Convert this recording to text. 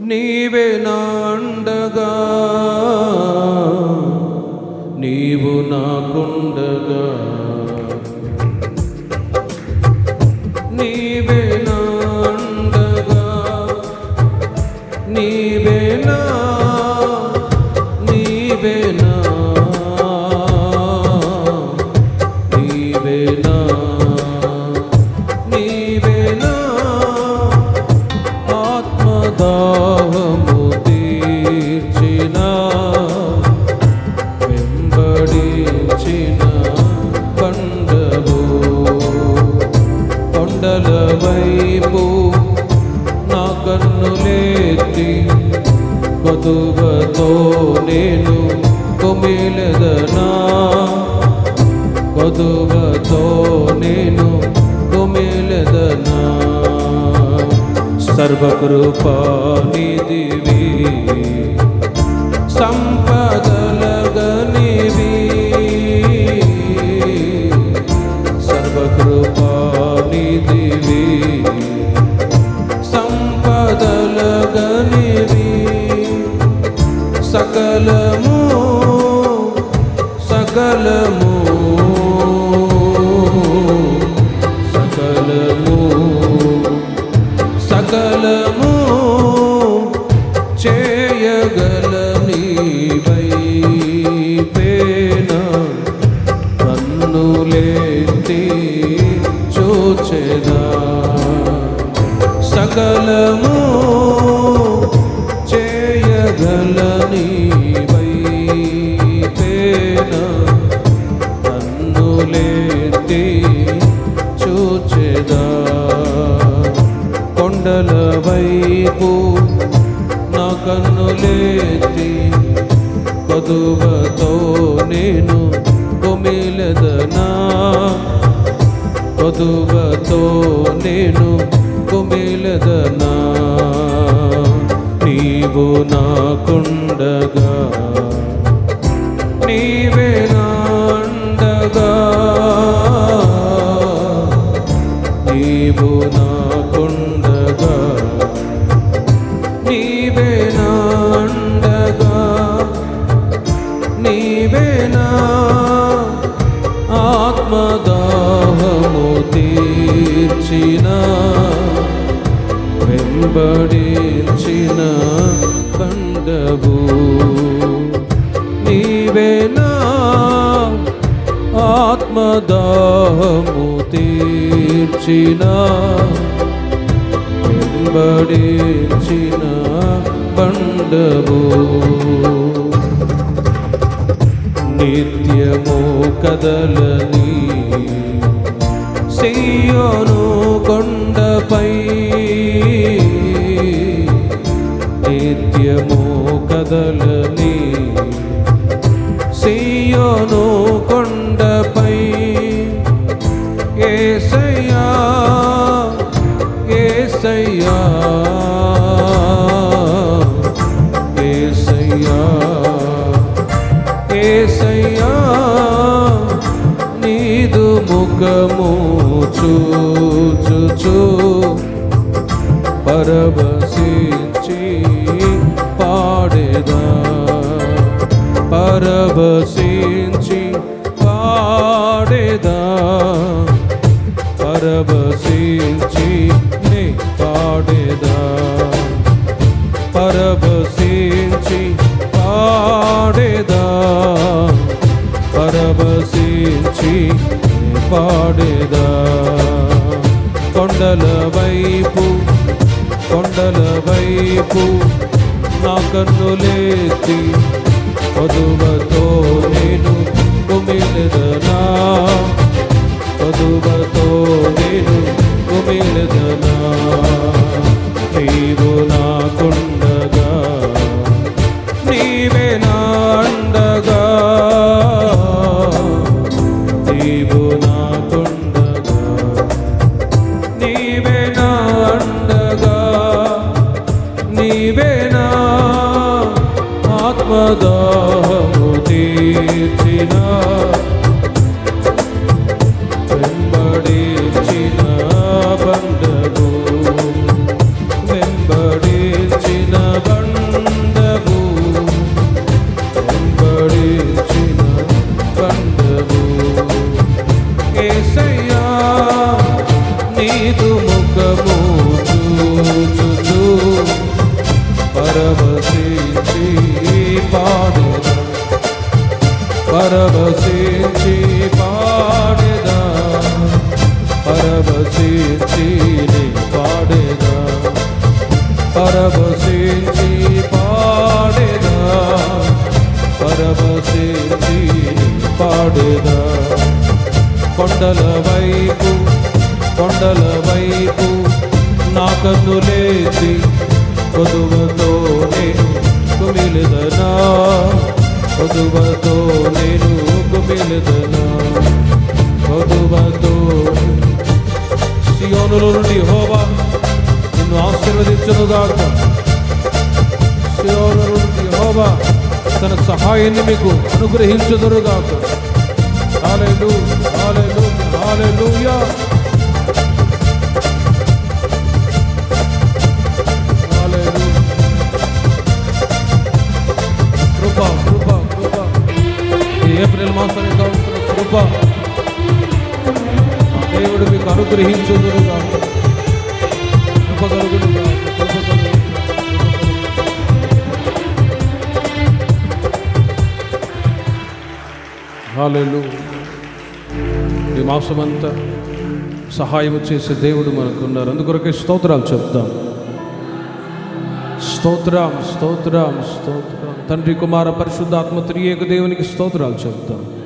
నీవే నాండగా నీవు నాకుండగా. కొండల వైపు నా కన్నులేతి కొదువతో నేను కొమిలెదనా? కొదువతో నేను కొమిలెదనా? సర్వకృపానిధివి సంపదలగనివి సకలము సకలము సకలము సకలము చేయగల నీవై నీవైపేన కన్నులేతి చూచెదా సకలము వైపు నా కన్నులేతి కొదువతో నేను కొమిలెదనా? కొదువతో నేను కొమిలెదనా? నీవు నాకుండగా ఆత్మదాహము తీర్చిన వెంబడించిన పండవు నీవే ఆత్మదాహము తీర్చిన వెంబడించిన బండవు నిత్యము కదలని సియోను కొండపై. నిత్యము కదలని సియోను కొండపై. ఏసయ్యా ఏసయ్యా. ఏసయ్యా యుగము చూచుచు పరవశించి పాడేదా? పరవశించి పాడేదా? పరవశించి నే పాడేదా? పరవశించి పాడేదా? పరవశించి పాడేదా? కొండల వైపు కొండల వైపు నా కన్నులేతి వధువతో నేను కుమిలదనా? వధువతో నేను కుమిలదనా? నీవేనా? ఆత్మదాహము తీర్చిన? వెంబడించిన బండము వెంబడించిన బండము వెంబడించిన బండము ఏసయ్యా నీదు ముఖము చూచు పరవశించి పాడేదా. పరవశించి పాడేదా. పరవశించి పాడేదా. పరవశించి పాడేదా. పరవశించి పాడేదా. కొండల వైపు కొండల వైపు కొదువతో మిలదనా కొదువతో నేను మిలదనా కొదువతో సియోనులో నుండి హోవా నిన్ను ఆశీర్వదించునుగాక. సియోనులో నుండి హోవా తన సహాయాన్ని మీకు అనుగ్రహించుదురుగాక. హాలెలూ హాలెలూ హాలెలూయా ఈ ఏప్రిల్ కృప దేవుడు మీకు అనుగ్రహించుదురుగా కృప ఈ మాసమంతా సహాయం చేసే దేవుడు మనకున్నారు. అందుకొరకే స్తోత్రాలు చెప్తాం స్తోత్రం స్తోత్రం స్తోత్రం. తండ్రి కుమార పరిశుద్ధాత్మ త్రియేక దేవునికి స్తోత్రాలు చెబుతాం.